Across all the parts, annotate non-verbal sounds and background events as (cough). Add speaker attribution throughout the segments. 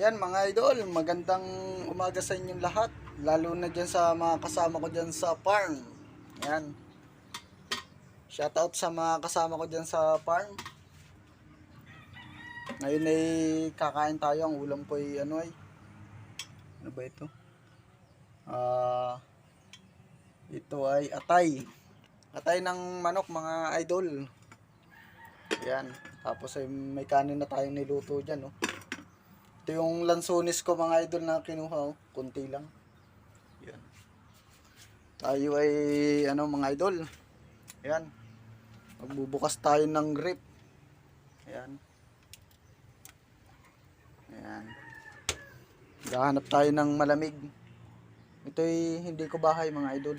Speaker 1: Yan mga idol, magandang umaga sa inyong lahat. Lalo na dyan sa mga kasama ko dyan sa farm. Yan. Shoutout sa mga kasama ko dyan sa farm. Ngayon ay kakain tayo. Ang ulam ko ay ano ay. Ano ba ito? Ah, ito ay atay. Atay ng manok mga idol. Yan. Tapos ay may kanin na tayong niluto dyan. Oh. Ito yung lansones ko mga idol na kinuha. Oh. Kunti lang. Yan. Tayo ay ano mga idol. Yan. Magbubukas tayo ng grip. Ayan. Ayan. Gahanap tayo ng malamig. Ito'y hindi ko bahay mga idol.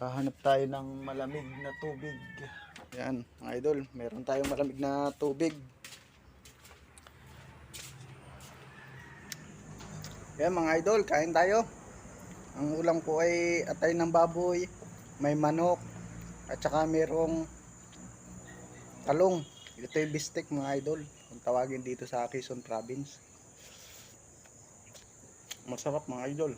Speaker 1: Kahanap tayo ng malamig na tubig. Yan, mga idol. Meron tayong malamig na tubig. Yan, mga idol. Kain tayo. Ang ulam ko ay atay ng baboy, may manok, at saka merong talong. Ito yung bistek, mga idol. Kung tawagin dito sa Quezon Province. Masarap, mga idol.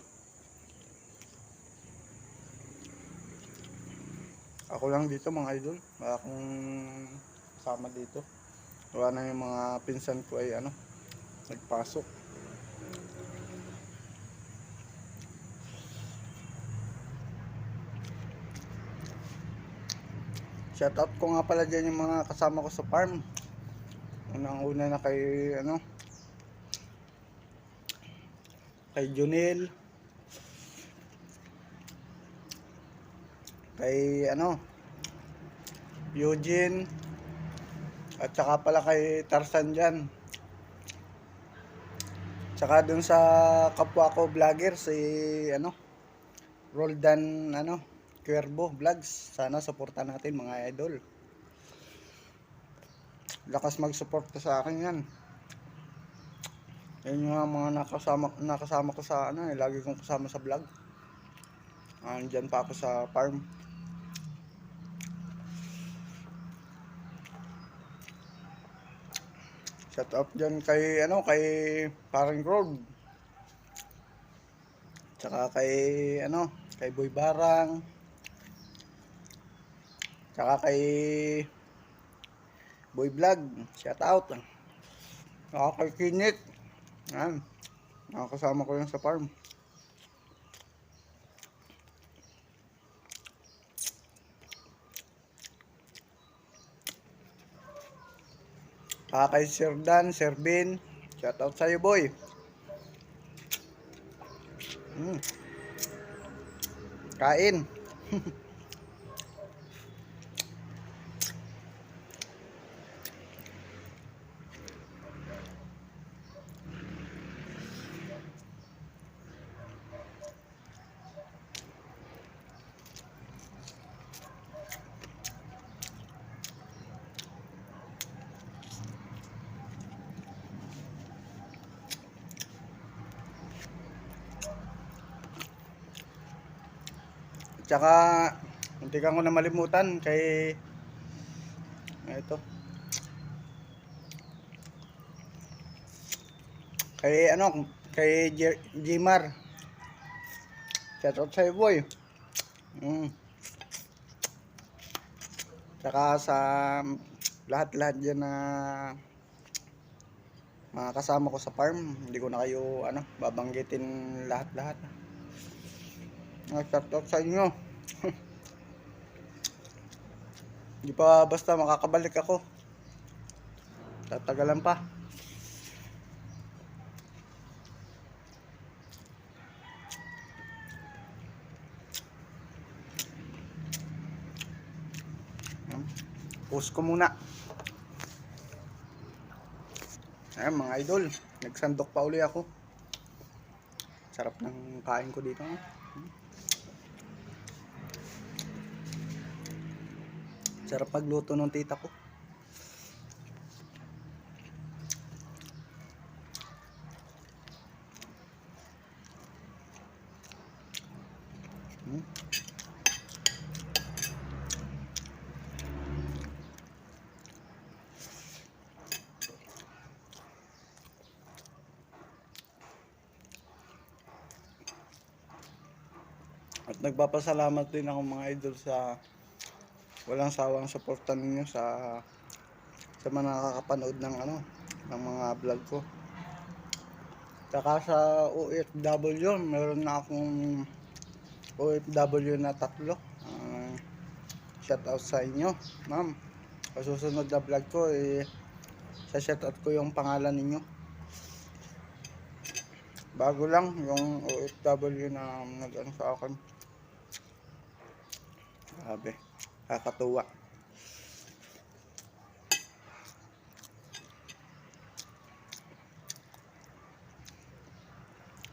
Speaker 1: Ako lang dito mga idol. Wala akong kasama dito. Wala na yung mga pinsan ko ay ano, nagpasok. Shoutout ko nga pala dyan yung mga kasama ko sa farm. Unang una na kay ano, kay Junel, kay ano Eugene at saka pala kay Tarzan dyan. Tsaka dun sa kapwa ko vlogger si ano Roldan ano Cuervo Vlogs. Sana suportan natin mga idol. Lakas mag-support sa akin yan. Yan yung mga nakasama, nakasama ko sa ano eh, lagi kong kasama sa vlog Andyan pa ako sa farm. Shout out dyan kay ano kay Parang Road. Tsaka kay ano kay Boy Barang. Tsaka kay Boy Vlog. Shout out. Tsaka kay Kinit. Yan. Nakakasama ko yan sa farm. Ah, kay Sir Dan, Sir Bin. Shout out sa'yo, boy. Mm. Kain. (laughs) Tsaka, hindi ka ko na malimutan kay ito. Kay ano, kay Jimar. Shout out sa'yo boy. Mm. Tsaka sa lahat-lahat dyan na mga kasama ko sa farm. Hindi ko na kayo ano, babanggitin lahat-lahat. Out sa inyo. (laughs) Hindi pa basta makakabalik ako. Tatagalan pa. Post ko muna. Ayan mga idol. Nagsandok pa uli ako. Sarap ng kain ko dito. Sarap pagluto ng tita ko. Hmm. At nagpapasalamat din ako mga idol sa walang sawang suporta ninyo sa sa mga nakakapanood ng ano ng mga vlog ko. Saka sa OFW, meron na akong OFW na tatlo. Uh, shout out sa inyo, ma'am. Sa susunod na vlog ko, eh, sa shout out ko yung pangalan ninyo. Bago lang yung OFW na nag-ano sa akin. Grabe, kakatuwa.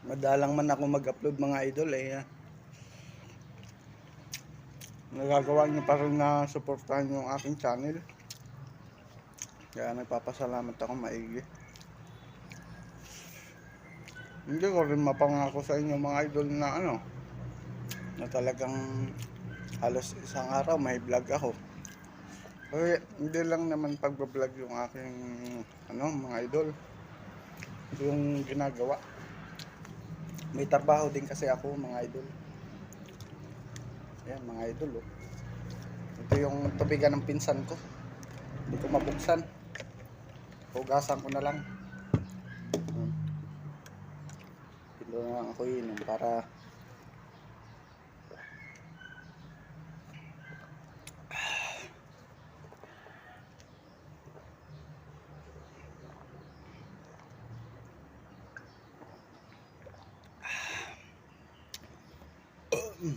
Speaker 1: Madalang man ako mag-upload mga idol eh. ah. Nagagawa niyo pa rin na suportahan yung aking channel. Kaya nagpapasalamat ako maigi. Hindi ko rin mapangako sa inyo mga idol na ano na talagang halos isang araw may vlog ako. Kaya hindi lang naman pagbablog yung aking ano mga idol. Yung ginagawa. May trabaho din kasi ako mga idol. Ayan mga idol oh. Ito yung tubigan ng pinsan ko. Hindi ko mabuksan. Hugasan ko na lang. Hmm. Ito na lang ako inom para Ayan,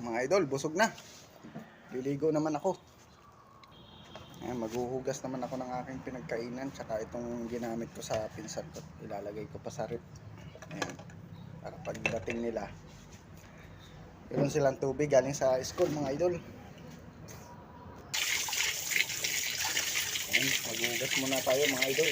Speaker 1: mga idol, busog na. Liligo naman ako. Ayan, maghuhugas naman ako ng aking pinagkainan tsaka itong ginamit ko sa pinsan ko. Ilalagay ko pa sa rip. Ayan, para pagdating nila. Meron silang tubig galing sa school, mga idol. Ayan, maghuhugas muna tayo, mga idol.